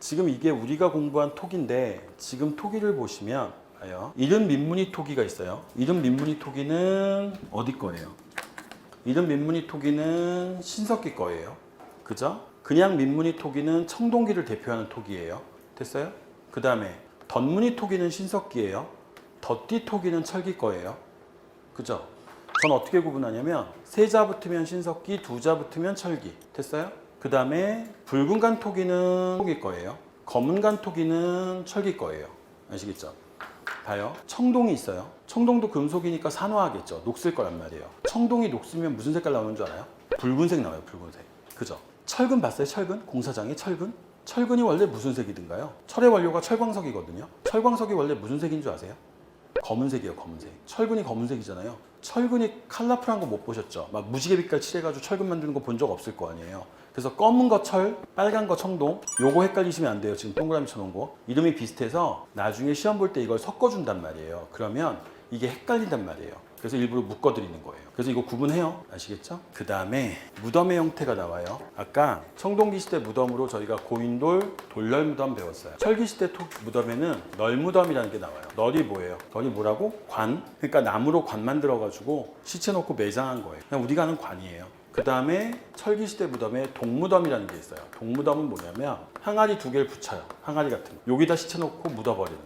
지금 이게 우리가 공부한 토기인데 지금 토기를 보시면. 이름 민무늬 토기가 있어요. 이름 민무늬 토기는 어디 거예요? 이름 민무늬 토기는 신석기 거예요. 그죠? 그냥 민무늬 토기는 청동기를 대표하는 토기예요. 됐어요? 그 다음에 덧무늬 토기는 신석기예요. 덧띠 토기는 철기 거예요. 그죠? 전 어떻게 구분하냐면 세 자 붙으면 신석기, 두 자 붙으면 철기. 됐어요? 그 다음에 붉은 간 토기는 토기 거예요. 검은 간 토기는 철기 거예요. 아시겠죠? 봐요. 청동이 있어요. 청동도 금속이니까 산화하겠죠. 녹슬 거란 말이에요. 청동이 녹슬면 무슨 색깔 나오는 줄 알아요? 붉은색 나와요. 붉은색. 그죠? 철근 봤어요? 철근? 공사장에 철근? 철근이 원래 무슨 색이든가요? 철의 원료가 철광석이거든요. 철광석이 원래 무슨 색인 줄 아세요? 검은색이에요, 검은색. 철근이 검은색이잖아요. 철근이 컬러풀한 거 못 보셨죠? 막 무지개 빛깔 칠해가지고 철근 만드는 거 본 적 없을 거 아니에요. 그래서 검은 거 철, 빨간 거 청동. 요거 헷갈리시면 안 돼요. 지금 동그라미 쳐놓은 거. 이름이 비슷해서 나중에 시험 볼 때 이걸 섞어준단 말이에요. 그러면 이게 헷갈린단 말이에요. 그래서 일부러 묶어드리는 거예요. 그래서 이거 구분해요. 아시겠죠? 그 다음에 무덤의 형태가 나와요. 아까 청동기 시대 무덤으로 저희가 고인돌, 돌널 무덤 배웠어요. 철기 시대 토- 무덤에는 널 무덤이라는 게 나와요. 널이 뭐예요? 널이 뭐라고? 관. 그러니까 나무로 관 만들어가지고 시체 놓고 매장한 거예요. 그냥 우리가 아는 관이에요. 그 다음에 철기 시대 무덤에 동무덤이라는 게 있어요. 동무덤은 뭐냐면 항아리 두 개를 붙여요. 항아리 같은 거. 여기다 시체 놓고 묻어버리는 거.